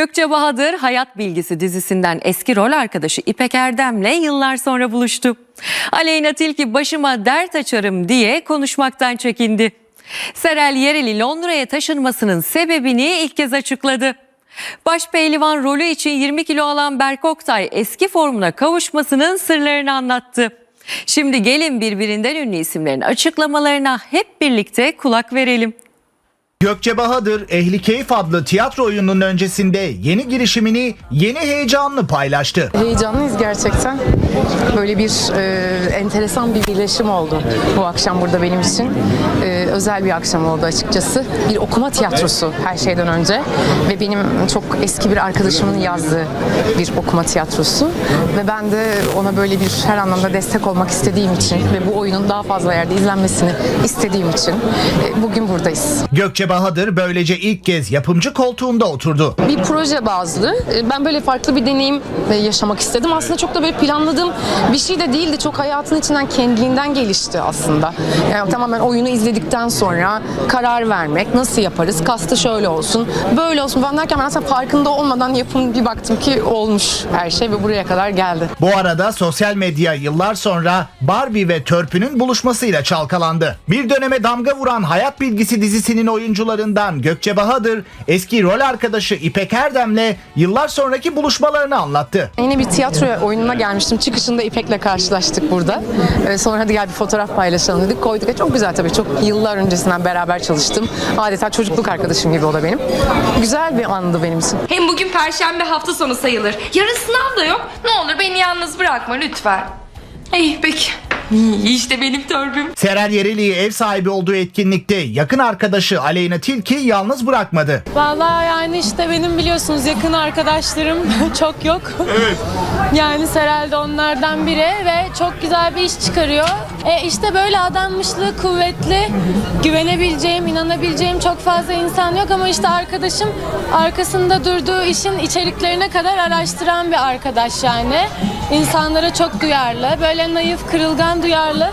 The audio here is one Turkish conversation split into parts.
Gökçe Bahadır Hayat Bilgisi dizisinden eski rol arkadaşı İpek Erdem'le yıllar sonra buluştu. Aleyna Tilki başıma dert açarım diye konuşmaktan çekindi. Serel Yereli Londra'ya taşınmasının sebebini ilk kez açıkladı. Başpehlivan rolü için 20 kilo alan Berk Oktay eski formuna kavuşmasının sırlarını anlattı. Şimdi gelin birbirinden ünlü isimlerin açıklamalarına hep birlikte kulak verelim. Gökçe Bahadır Ehli Keyif adlı tiyatro oyununun öncesinde yeni girişimini yeni heyecanlı paylaştı. Heyecanlıyız gerçekten. Böyle bir e, enteresan bir birleşim oldu bu akşam burada benim için. E, özel bir akşam oldu açıkçası. Bir okuma tiyatrosu her şeyden önce ve benim çok eski bir arkadaşımın yazdığı bir okuma tiyatrosu ve ben de ona böyle bir her anlamda destek olmak istediğim için ve bu oyunun daha fazla yerde izlenmesini istediğim için e, bugün buradayız. Gökçe Bahadır böylece ilk kez yapımcı koltuğunda oturdu. bir proje bazlı. E, Ben böyle farklı bir deneyim e, yaşamak istedim. Aslında çok da böyle planladığım bir şey de değildi. Çok hayatın içinden kendiliğinden gelişti aslında. Yani tamamen oyunu izledikten sonra karar vermek. Nasıl yaparız? Kastı şöyle olsun, böyle olsun. Ben derken ben aslında farkında olmadan yapım bir baktım ki olmuş her şey ve buraya kadar geldi. Bu arada sosyal medya yıllar sonra Barbie ve Törpü'nün buluşmasıyla çalkalandı. Bir döneme damga vuran Hayat Bilgisi dizisinin oyuncularından Gökçe Bahadır eski rol arkadaşı İpek Erdem'le yıllar sonraki buluşmalarını anlattı. Yine bir tiyatro oyununa gelmiştim. Çıkışında İpek'le karşılaştık burada. Ee, sonra hadi gel bir fotoğraf paylaşalım dedik. Koyduk. E, Çok güzel tabii. Çok yıllar öncesinden beraber çalıştım. Adeta çocukluk arkadaşım gibi o da benim. Güzel bir andı benim için. Hem bugün perşembe hafta sonu sayılır. Yarın sınav da yok. Ne olur beni yalnız bırakma lütfen. İyi peki. İşte benim törbüm. Serel Yereli'yi ev sahibi olduğu etkinlikte yakın arkadaşı Aleyna Tilki yalnız bırakmadı. Vallahi yani işte benim biliyorsunuz yakın arkadaşlarım çok yok. Evet. Yani Serel de onlardan biri ve çok güzel bir iş çıkarıyor. E işte böyle adanmışlığı kuvvetli, güvenebileceğim, inanabileceğim çok fazla insan yok ama işte arkadaşım arkasında durduğu işin içeriklerine kadar araştıran bir arkadaş yani. İnsanlara çok duyarlı, böyle naif, kırılgan duyarlı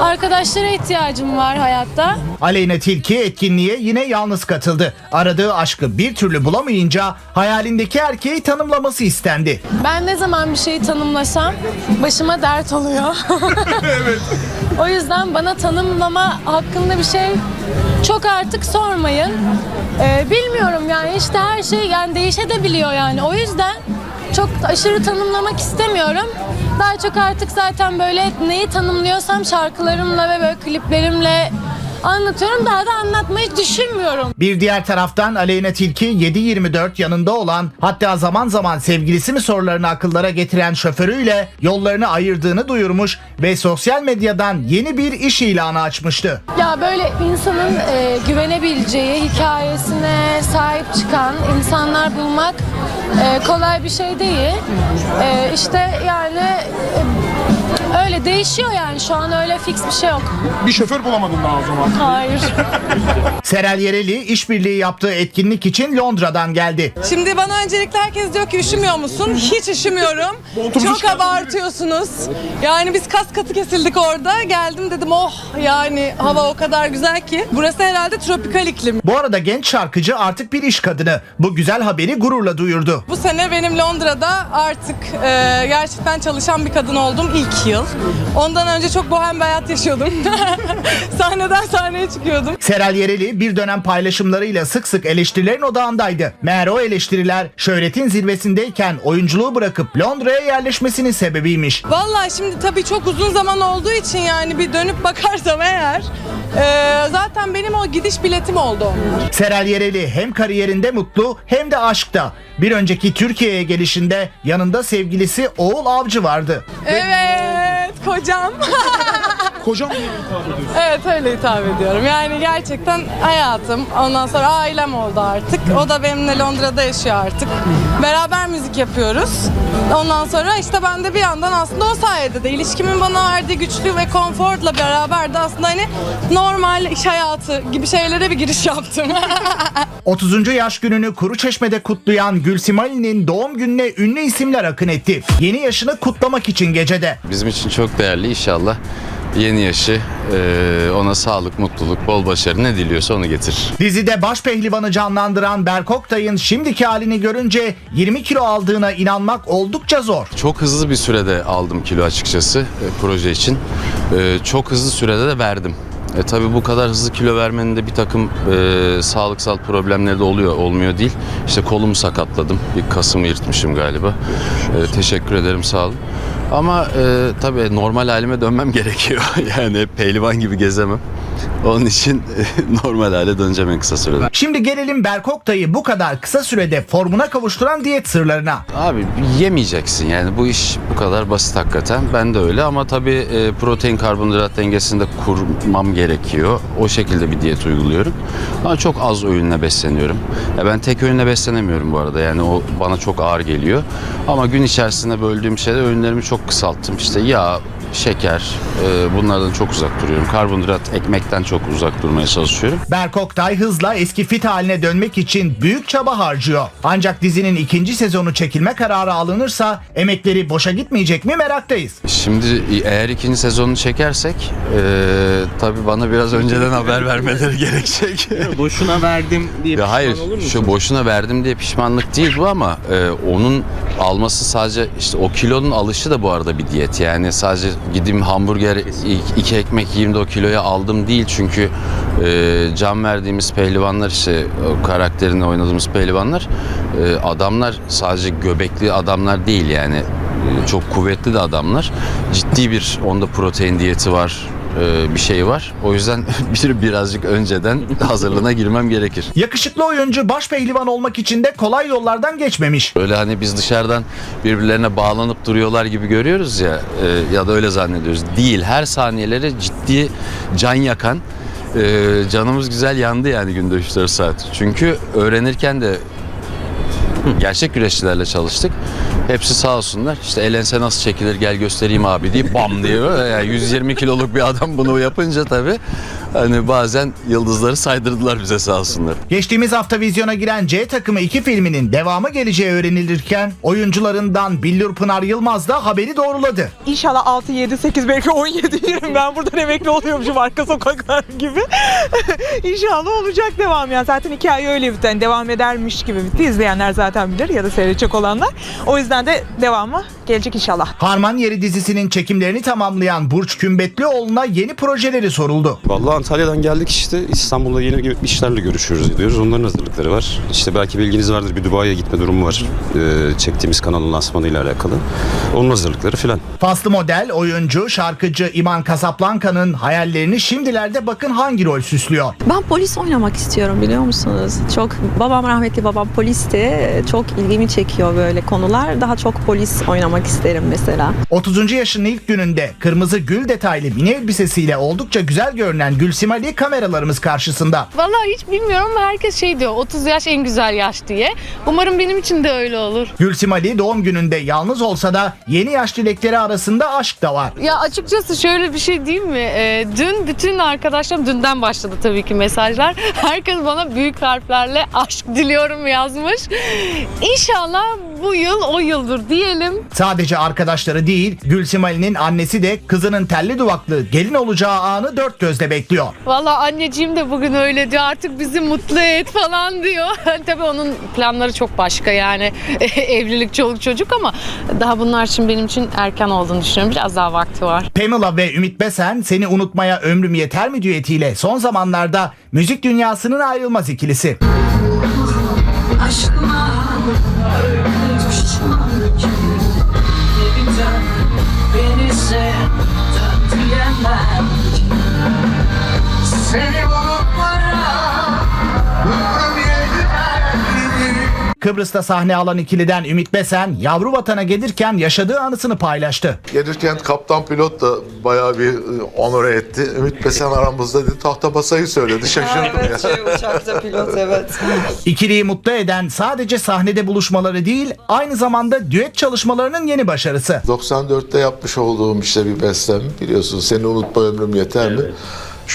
arkadaşlara ihtiyacım var hayatta. Aleyna Tilki etkinliğe yine yalnız katıldı. Aradığı aşkı bir türlü bulamayınca hayalindeki erkeği tanımlaması istendi. Ben ne zaman bir şeyi tanımlasam başıma dert oluyor. o yüzden bana tanımlama hakkında bir şey çok artık sormayın. Ee, bilmiyorum yani işte her şey yani değişebiliyor yani. O yüzden çok aşırı tanımlamak istemiyorum. Daha çok artık zaten böyle neyi tanımlıyorsam şarkılarımla ve böyle kliplerimle anlatıyorum. Daha da anlatmayı düşünmüyorum. Bir diğer taraftan Aleyna Tilki 7-24 yanında olan hatta zaman zaman sevgilisi mi sorularını akıllara getiren şoförüyle yollarını ayırdığını duyurmuş ve sosyal medyadan yeni bir iş ilanı açmıştı. Ya böyle insanın e, güvenebileceği hikayesine sahip çıkan insanlar bulmak e, kolay bir şey değil. E, işte yani öyle değişiyor yani şu an öyle fix bir şey yok. Bir şoför bulamadın daha o zaman. Hayır. Serel Yereli işbirliği yaptığı etkinlik için Londra'dan geldi. Şimdi bana öncelikle herkes diyor ki üşümüyor musun? Hiç üşümüyorum. Çok abartıyorsunuz. Yani biz kas katı kesildik orada. Geldim dedim oh yani hava o kadar güzel ki. Burası herhalde tropikal iklim. Bu arada genç şarkıcı artık bir iş kadını. Bu güzel haberi gururla duyurdu. Bu sene benim Londra'da artık e, gerçekten çalışan bir kadın oldum ilk yıl. Ondan önce çok bohem bir hayat yaşıyordum. Sahneden sahneye çıkıyordum. Serel Yereli bir dönem paylaşımlarıyla sık sık eleştirilerin odağındaydı. Meğer o eleştiriler şöhretin zirvesindeyken oyunculuğu bırakıp Londra'ya yerleşmesinin sebebiymiş. Vallahi şimdi tabii çok uzun zaman olduğu için yani bir dönüp bakarsam eğer e, zaten benim o gidiş biletim oldu onlar. Serel Yereli hem kariyerinde mutlu hem de aşkta. Bir önceki Türkiye'ye gelişinde yanında sevgilisi Oğul Avcı vardı. Evet kocam. Kocam diye hitap ediyorsun. evet öyle hitap ediyorum. Yani gerçekten hayatım. Ondan sonra ailem oldu artık. O da benimle Londra'da yaşıyor artık. Beraber müzik yapıyoruz. Ondan sonra işte ben de bir yandan aslında o sayede de ilişkimin bana verdiği güçlü ve konforla beraber de aslında hani normal iş hayatı gibi şeylere bir giriş yaptım. 30. yaş gününü Kuruçeşme'de kutlayan Gülsimali'nin doğum gününe ünlü isimler akın etti. Yeni yaşını kutlamak için gecede. Bizim için çok değerli inşallah. yeni yaşı e, ona sağlık, mutluluk, bol başarı ne diliyorsa onu getir. Dizide baş pehlivanı canlandıran Berk Oktay'ın şimdiki halini görünce 20 kilo aldığına inanmak oldukça zor. Çok hızlı bir sürede aldım kilo açıkçası e, proje için. E, çok hızlı sürede de verdim. E tabi bu kadar hızlı kilo vermenin de bir takım e, sağlıksal problemleri de oluyor, olmuyor değil. İşte kolumu sakatladım, bir kasımı yırtmışım galiba. E, teşekkür ederim, sağ olun. Ama e, tabii normal halime dönmem gerekiyor. yani pehlivan gibi gezemem. Onun için e, normal hale döneceğim en kısa sürede. Şimdi gelelim Berk Oktay'ı bu kadar kısa sürede formuna kavuşturan diyet sırlarına. Abi yemeyeceksin yani bu iş bu kadar basit hakikaten. Ben de öyle ama tabii e, protein karbonhidrat dengesini de kurmam gerekiyor. O şekilde bir diyet uyguluyorum. Ama çok az öğünle besleniyorum. Ya ben tek öğünle beslenemiyorum bu arada yani o bana çok ağır geliyor. Ama gün içerisinde böldüğüm şeyde öğünlerimi çok kısalttım. İşte yağ, şeker e, bunlardan çok uzak duruyorum. Karbonhidrat, ekmekten çok uzak durmaya çalışıyorum. Berk Oktay hızla eski fit haline dönmek için büyük çaba harcıyor. Ancak dizinin ikinci sezonu çekilme kararı alınırsa emekleri boşa gitmeyecek mi meraktayız. Şimdi eğer ikinci sezonunu çekersek e, tabii bana biraz önceden haber vermeleri gerekecek. Boşuna verdim diye Ya pişman hayır olur musun? şu boşuna verdim diye pişmanlık değil bu ama e, onun alması sadece işte o kilonun alışı da bu arada bir diyet. Yani sadece gideyim hamburger iki ekmek yiyeyim de o kiloya aldım değil çünkü e, can verdiğimiz pehlivanlar işte o karakterini oynadığımız pehlivanlar e, adamlar sadece göbekli adamlar değil yani E, çok kuvvetli de adamlar. Ciddi bir onda protein diyeti var e, bir şey var. O yüzden bir birazcık önceden hazırlığına girmem gerekir. Yakışıklı oyuncu baş pehlivan olmak için de kolay yollardan geçmemiş. Öyle hani biz dışarıdan birbirlerine bağlanıp duruyorlar gibi görüyoruz ya e, ya da öyle zannediyoruz. Değil. Her saniyeleri ciddi can yakan e, canımız güzel yandı yani günde 3-4 saat. Çünkü öğrenirken de gerçek güreşçilerle çalıştık. Hepsi sağ olsunlar. İşte elense nasıl çekilir gel göstereyim abi diye bam diye yani 120 kiloluk bir adam bunu yapınca tabii hani bazen yıldızları saydırdılar bize sağ olsunlar. Geçtiğimiz hafta vizyona giren C takımı 2 filminin devamı geleceği öğrenilirken oyuncularından Billur Pınar Yılmaz da haberi doğruladı. İnşallah 6, 7, 8 belki 17 yerim. Ben buradan emekli oluyormuşum arka sokaklar gibi. İnşallah olacak devam yani. Zaten hikaye öyle bitti. Yani devam edermiş gibi bitti. İzleyenler zaten bilir ya da seyredecek olanlar. O yüzden de devamı gelecek inşallah. Harman Yeri dizisinin çekimlerini tamamlayan Burç Kümbetlioğlu'na yeni projeleri soruldu. Vallahi Antalya'dan geldik işte İstanbul'da yeni işlerle görüşüyoruz ediyoruz. Onların hazırlıkları var. İşte belki bilginiz vardır bir Dubai'ye gitme durumu var. Ee, çektiğimiz kanalın lansmanıyla alakalı. Onun hazırlıkları filan. Faslı model, oyuncu, şarkıcı İman Casablanca'nın hayallerini şimdilerde bakın hangi rol süslüyor. Ben polis oynamak istiyorum biliyor musunuz? Çok babam rahmetli babam polisti. Çok ilgimi çekiyor böyle konular. Daha çok polis oynamak isterim mesela. 30. yaşının ilk gününde kırmızı gül detaylı mini elbisesiyle oldukça güzel görünen Gülsim Ali kameralarımız karşısında. Vallahi hiç bilmiyorum ama herkes şey diyor 30 yaş en güzel yaş diye. Umarım benim için de öyle olur. Gülsim Ali doğum gününde yalnız olsa da yeni yaş dilekleri arasında aşk da var. Ya açıkçası şöyle bir şey değil mi? Ee, dün bütün arkadaşlarım dünden başladı tabii ki mesajlar. Herkes bana büyük harflerle aşk diliyorum yazmış. İnşallah bu yıl o yıldır diyelim. Sadece arkadaşları değil, Gülsim Ali'nin annesi de kızının telli duvaklı gelin olacağı anı dört gözle bekliyor. Vallahi anneciğim de bugün öyle diyor. Artık bizi mutlu et falan diyor. tabii onun planları çok başka yani. Evlilik, çoluk çocuk ama daha bunlar için benim için erken olduğunu düşünüyorum. Biraz daha vakti var. Pamela ve Ümit Besen seni unutmaya ömrüm yeter mi düetiyle son zamanlarda müzik dünyasının ayrılmaz ikilisi. Aşkıma düşman Yeniden beni sev dön diyemem Seni Kıbrıs'ta sahne alan ikiliden Ümit Besen yavru vatana gelirken yaşadığı anısını paylaştı. Gelirken kaptan pilot da bayağı bir e, onore etti. Ümit Besen aramızda dedi tahta basayı söyledi. Şaşırdım ya. uçakta pilot evet. İkiliyi mutlu eden sadece sahnede buluşmaları değil aynı zamanda düet çalışmalarının yeni başarısı. 94'te yapmış olduğum işte bir bestem biliyorsun seni unutma ömrüm yeter mi?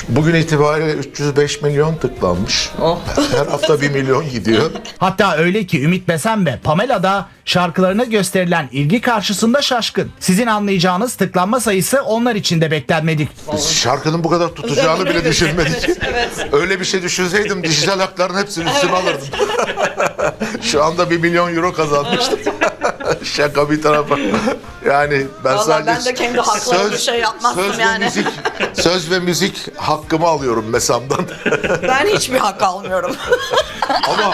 Bugün itibariyle 305 milyon tıklanmış. Her hafta 1 milyon gidiyor. Hatta öyle ki Ümit Besen ve Pamela da şarkılarına gösterilen ilgi karşısında şaşkın. Sizin anlayacağınız tıklanma sayısı onlar için de beklenmedik. Biz şarkının bu kadar tutacağını bile düşünmedik. Öyle bir şey düşünseydim dijital hakların hepsini üstüme alırdım. Şu anda 1 milyon euro kazanmıştım. Şaka bir tarafa. Yani ben sadece ben de kendi haklarımı söz, şey yapmazdım söz yani. Ve müzik, söz ve müzik hakkımı alıyorum mesamdan. Ben hiçbir hak almıyorum. Ama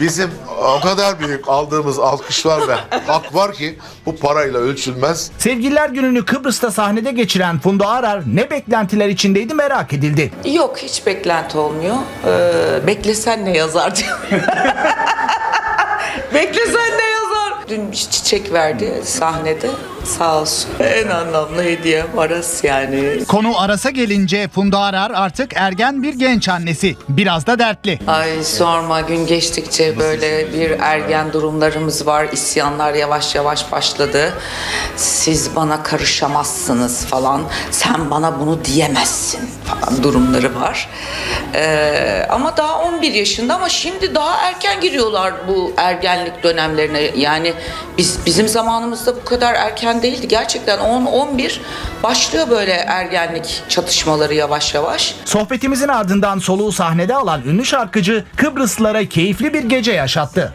bizim o kadar büyük aldığımız alkışlar ve hak var ki bu parayla ölçülmez. Sevgililer gününü Kıbrıs'ta sahnede geçiren Funda Arar ne beklentiler içindeydi merak edildi. Yok hiç beklenti olmuyor. Ee, beklesen ne yazar diyor. beklesen? Dün bir çiçek verdi sahnede. Sağ olsun. En anlamlı hediye Aras yani. Konu Aras'a gelince Funda Arar artık ergen bir genç annesi. Biraz da dertli. Ay sorma gün geçtikçe böyle bir ergen durumlarımız var. İsyanlar yavaş yavaş başladı. Siz bana karışamazsınız falan. Sen bana bunu diyemezsin falan durumları var. Ee, ama daha 11 yaşında ama şimdi daha erken giriyorlar bu ergenlik dönemlerine. Yani biz bizim zamanımızda bu kadar erken değildi. Gerçekten 10-11 başlıyor böyle ergenlik çatışmaları yavaş yavaş. Sohbetimizin ardından soluğu sahnede alan ünlü şarkıcı Kıbrıslılara keyifli bir gece yaşattı.